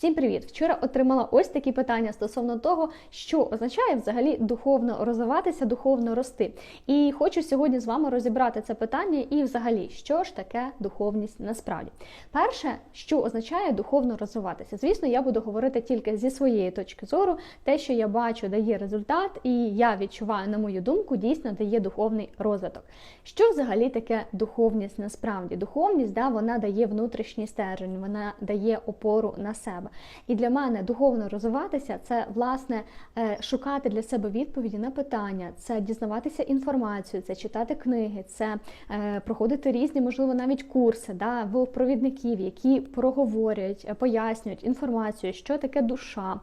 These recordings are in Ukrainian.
Всім привіт! Вчора отримала ось такі питання стосовно того, що означає взагалі духовно розвиватися, духовно рости. І хочу сьогодні з вами розібрати це питання і, взагалі, що ж таке духовність насправді. Перше, що означає духовно розвиватися. Звісно, я буду говорити тільки зі своєї точки зору, те, що я бачу, дає результат, і я відчуваю, на мою думку, дійсно дає духовний розвиток. Що взагалі таке духовність насправді? Духовність да, вона дає внутрішній стержень, вона дає опору на себе. І для мене духовно розвиватися це власне е, шукати для себе відповіді на питання, це дізнаватися інформацію, це читати книги, це е, проходити різні, можливо, навіть курси да, в провідників, які проговорюють, е, пояснюють інформацію, що таке душа,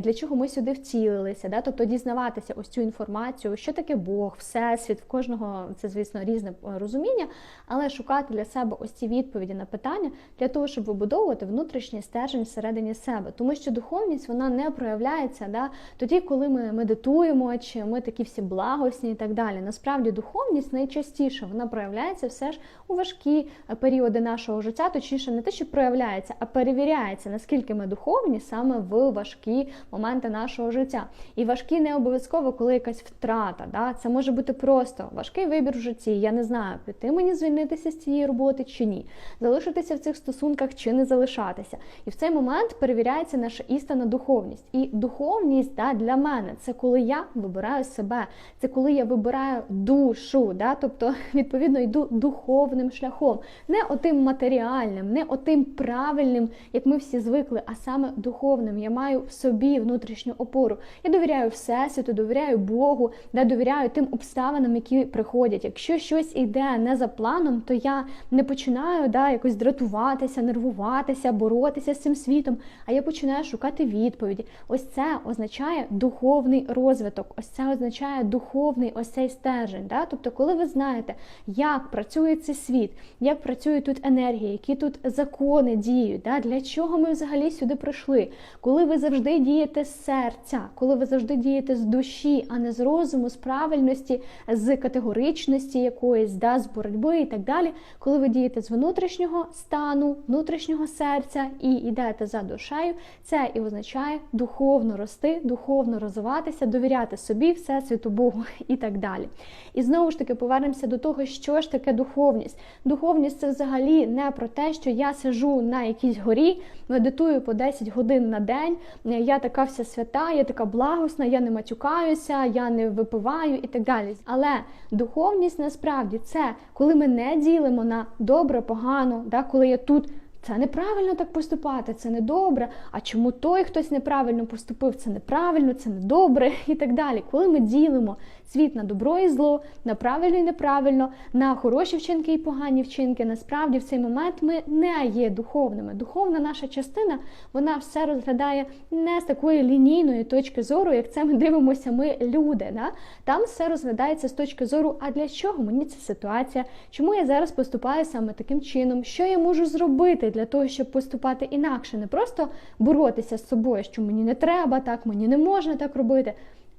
для чого ми сюди вцілилися. Да, тобто дізнаватися ось цю інформацію, що таке Бог, всесвіт, в кожного це, звісно, різне розуміння, але шукати для себе ось ці відповіді на питання для того, щоб вибудовувати внутрішній стержень всередині себе, тому що духовність вона не проявляється да, тоді, коли ми медитуємо, чи ми такі всі благосні і так далі. Насправді, духовність найчастіше вона проявляється все ж у важкі періоди нашого життя, точніше, не те, що проявляється, а перевіряється, наскільки ми духовні саме в важкі моменти нашого життя. І важкі не обов'язково, коли якась втрата. Да? Це може бути просто важкий вибір в житті. Я не знаю, піти мені звільнитися з цієї роботи чи ні, залишитися в цих стосунках чи не залишатися. І в цей момент перевіряється наша істинна духовність. І духовність да, для мене це коли я вибираю себе, це коли я вибираю душу, да, тобто, відповідно, йду духовним шляхом, не отим матеріальним, не отим правильним, як ми всі звикли, а саме духовним. Я маю в собі внутрішню опору. Я довіряю Всесвіту, довіряю Богу, да, довіряю тим обставинам, які приходять. Якщо щось йде не за планом, то я не починаю да, якось дратуватися, нервуватися, боротися з цим світом, а я починаю шукати відповіді. Ось це означає духовний розвиток, ось це означає духовний ось цей стержень. Да? Тобто, коли ви знаєте, як працює цей світ, як працює тут енергія, які тут закони діють, да? для чого ми взагалі сюди прийшли, коли ви завжди дієте з серця, коли ви завжди дієте з душі, а не з розуму, з правильності, з категоричності якоїсь, да? з боротьби і так далі, коли ви дієте з внутрішнього стану, внутрішнього серця і йдете за душею, це і означає духовно рости, духовно розвиватися, довіряти собі, всесвіту Богу і так далі. І знову ж таки повернемося до того, що ж таке духовність. Духовність це взагалі не про те, що я сижу на якійсь горі, медитую по 10 годин на день. Я така вся свята, я така благосна, я не матюкаюся, я не випиваю і так далі. Але духовність насправді це коли ми не ділимо на добре, погано, да, коли я тут. Це неправильно так поступати, це не добре. А чому той хтось неправильно поступив? Це неправильно, це не добре і так далі. Коли ми ділимо світ на добро і зло, на правильно і неправильно, на хороші вчинки і погані вчинки, насправді в цей момент ми не є духовними. Духовна наша частина вона все розглядає не з такої лінійної точки зору, як це ми дивимося, ми люди. Да? Там все розглядається з точки зору, а для чого мені ця ситуація? Чому я зараз поступаю саме таким чином? Що я можу зробити? для того, щоб поступати інакше, не просто боротися з собою, що мені не треба так, мені не можна так робити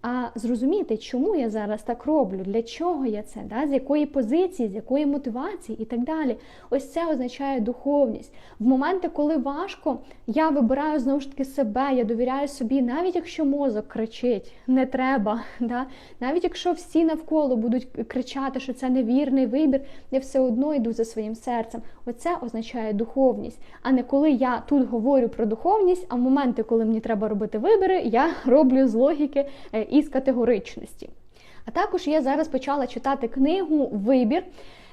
а зрозуміти, чому я зараз так роблю, для чого я це, да? з якої позиції, з якої мотивації і так далі. Ось це означає духовність. В моменти, коли важко, я вибираю знову ж таки себе, я довіряю собі, навіть якщо мозок кричить, не треба, да? навіть якщо всі навколо будуть кричати, що це невірний вибір, я все одно йду за своїм серцем. Оце означає духовність. А не коли я тут говорю про духовність, а в моменти, коли мені треба робити вибори, я роблю з логіки. Із категоричності. А також я зараз почала читати книгу Вибір.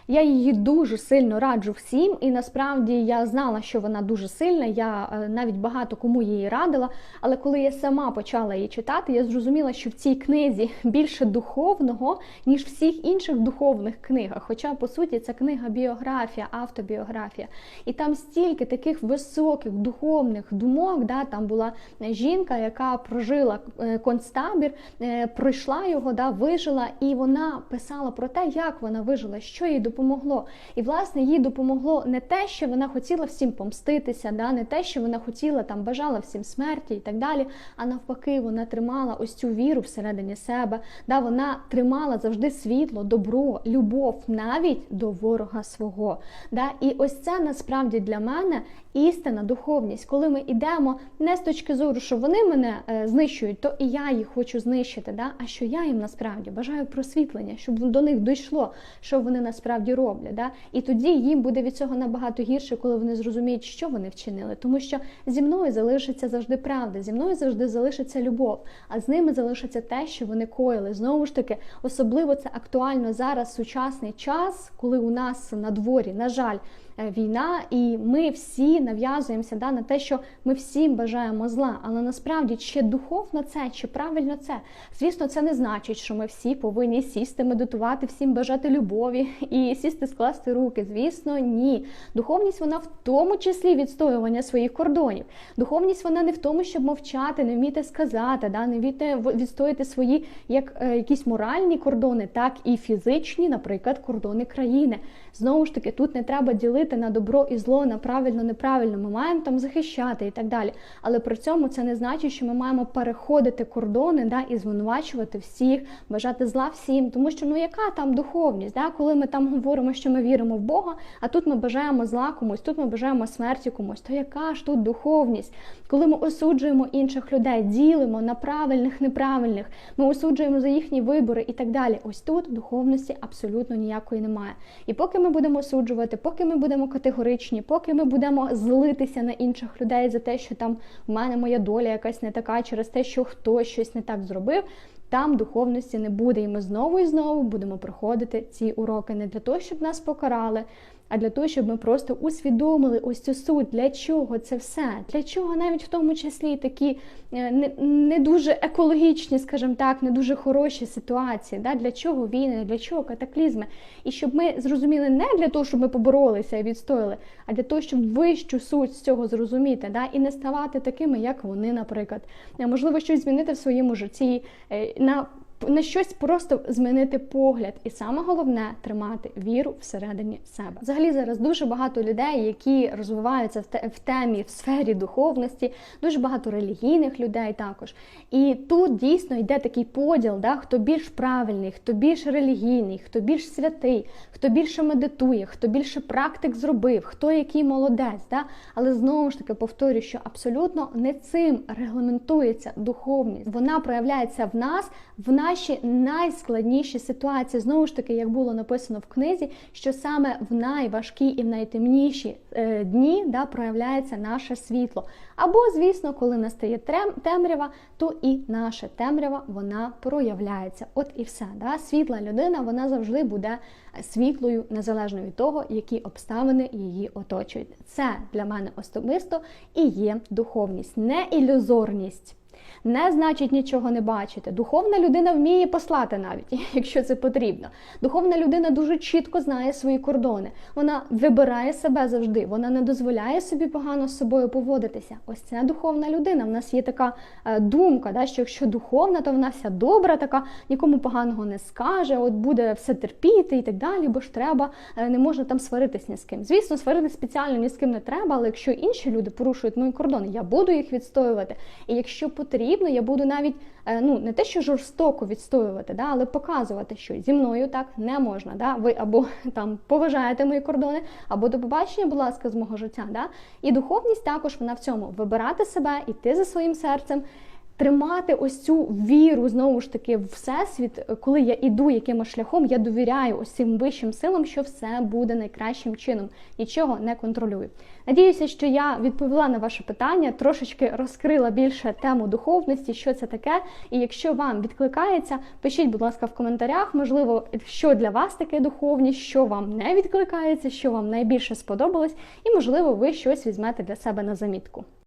Я її дуже сильно раджу всім, і насправді я знала, що вона дуже сильна. Я е, навіть багато кому її радила. Але коли я сама почала її читати, я зрозуміла, що в цій книзі більше духовного, ніж всіх інших духовних книгах. Хоча, по суті, це книга біографія, автобіографія. І там стільки таких високих духовних думок. Да, Там була жінка, яка прожила е, концтабір, е, пройшла його, да, вижила, і вона писала про те, як вона вижила, що їй допомогла допомогло. І власне їй допомогло не те, що вона хотіла всім помститися, да, не те, що вона хотіла там бажала всім смерті і так далі. А навпаки, вона тримала ось цю віру всередині себе. Да, Вона тримала завжди світло, добро, любов навіть до ворога свого. Да? І ось це насправді для мене істина, духовність, коли ми йдемо не з точки зору, що вони мене е, знищують, то і я їх хочу знищити. Да? А що я їм насправді бажаю просвітлення, щоб до них дійшло, що вони насправді роблять. Да? І тоді їм буде від цього набагато гірше, коли вони зрозуміють, що вони вчинили. Тому що зі мною залишиться завжди правда, зі мною завжди залишиться любов, а з ними залишиться те, що вони коїли. Знову ж таки, особливо це актуально зараз, сучасний час, коли у нас на дворі, на жаль. Е, війна, і ми всі нав'язуємося да, на те, що ми всім бажаємо зла. Але насправді чи духовно це, чи правильно це? Звісно, це не значить, що ми всі повинні сісти, медитувати, всім бажати любові і сісти, скласти руки. Звісно, ні. Духовність вона в тому числі відстоювання своїх кордонів. Духовність вона не в тому, щоб мовчати, не вміти сказати, да, не вміти відстояти свої як е, якісь моральні кордони, так і фізичні, наприклад, кордони країни. Знову ж таки, тут не треба ділити на добро і зло, на правильно, неправильно. Ми маємо там захищати і так далі. Але при цьому це не значить, що ми маємо переходити кордони да, і звинувачувати всіх, бажати зла всім. Тому що ну яка там духовність, да, коли ми там говоримо, що ми віримо в Бога, а тут ми бажаємо зла комусь, тут ми бажаємо смерті комусь. То яка ж тут духовність? Коли ми осуджуємо інших людей, ділимо на правильних, неправильних, ми осуджуємо за їхні вибори і так далі. Ось тут духовності абсолютно ніякої немає. І поки ми будемо осуджувати, поки ми будемо категоричні, поки ми будемо злитися на інших людей за те, що там в мене моя доля якась не така, через те, що хтось щось не так зробив. Там духовності не буде, і ми знову і знову будемо проходити ці уроки не для того, щоб нас покарали, а для того, щоб ми просто усвідомили ось цю суть, для чого це все, для чого навіть в тому числі такі е, не не дуже екологічні, скажімо так, не дуже хороші ситуації, да? для чого війни, для чого катаклізми. І щоб ми зрозуміли не для того, щоб ми поборолися і відстояли, а для того, щоб вищу суть з цього зрозуміти, да? і не ставати такими, як вони, наприклад. Е, можливо, щось змінити в своєму житті. Е, на щось просто змінити погляд, і саме головне тримати віру всередині себе. Взагалі зараз дуже багато людей, які розвиваються в темі в сфері духовності, дуже багато релігійних людей також. І тут дійсно йде такий поділ, да, хто більш правильний, хто більш релігійний, хто більш святий, хто більше медитує, хто більше практик зробив, хто який молодець. Да? Але знову ж таки повторюю, що абсолютно не цим регламентується духовність. Вона проявляється в нас, в нас наші найскладніші ситуації, знову ж таки, як було написано в книзі, що саме в найважкі і в найтемніші е, дні да, проявляється наше світло. Або, звісно, коли настає темрява, то і наша темрява вона проявляється. От і все. Да? Світла людина вона завжди буде світлою, незалежно від того, які обставини її оточують. Це для мене особисто і є духовність, не ілюзорність не значить нічого не бачити. Духовна людина вміє послати навіть, якщо це потрібно. Духовна людина дуже чітко знає свої кордони. Вона вибирає себе завжди, вона не дозволяє собі погано з собою поводитися. Ось це духовна людина. В нас є така е, думка, да, що якщо духовна, то вона вся добра, така нікому поганого не скаже, от буде все терпіти і так далі, бо ж треба, е, не можна там сваритись ні з ким. Звісно, сваритись спеціально ні з ким не треба, але якщо інші люди порушують мої кордони, я буду їх відстоювати. І якщо потрібно потрібно, я буду навіть е, ну не те, що жорстоко відстоювати, да, але показувати, що зі мною так не можна. Да? Ви або там поважаєте мої кордони, або до побачення, будь ласка, з мого життя. Да? І духовність також вона в цьому вибирати себе, іти за своїм серцем тримати ось цю віру знову ж таки в всесвіт, коли я іду якимось шляхом, я довіряю ось цим вищим силам, що все буде найкращим чином, нічого не контролюю. Надіюся, що я відповіла на ваше питання, трошечки розкрила більше тему духовності, що це таке. І якщо вам відкликається, пишіть, будь ласка, в коментарях, можливо, що для вас таке духовність, що вам не відкликається, що вам найбільше сподобалось, і можливо, ви щось візьмете для себе на замітку.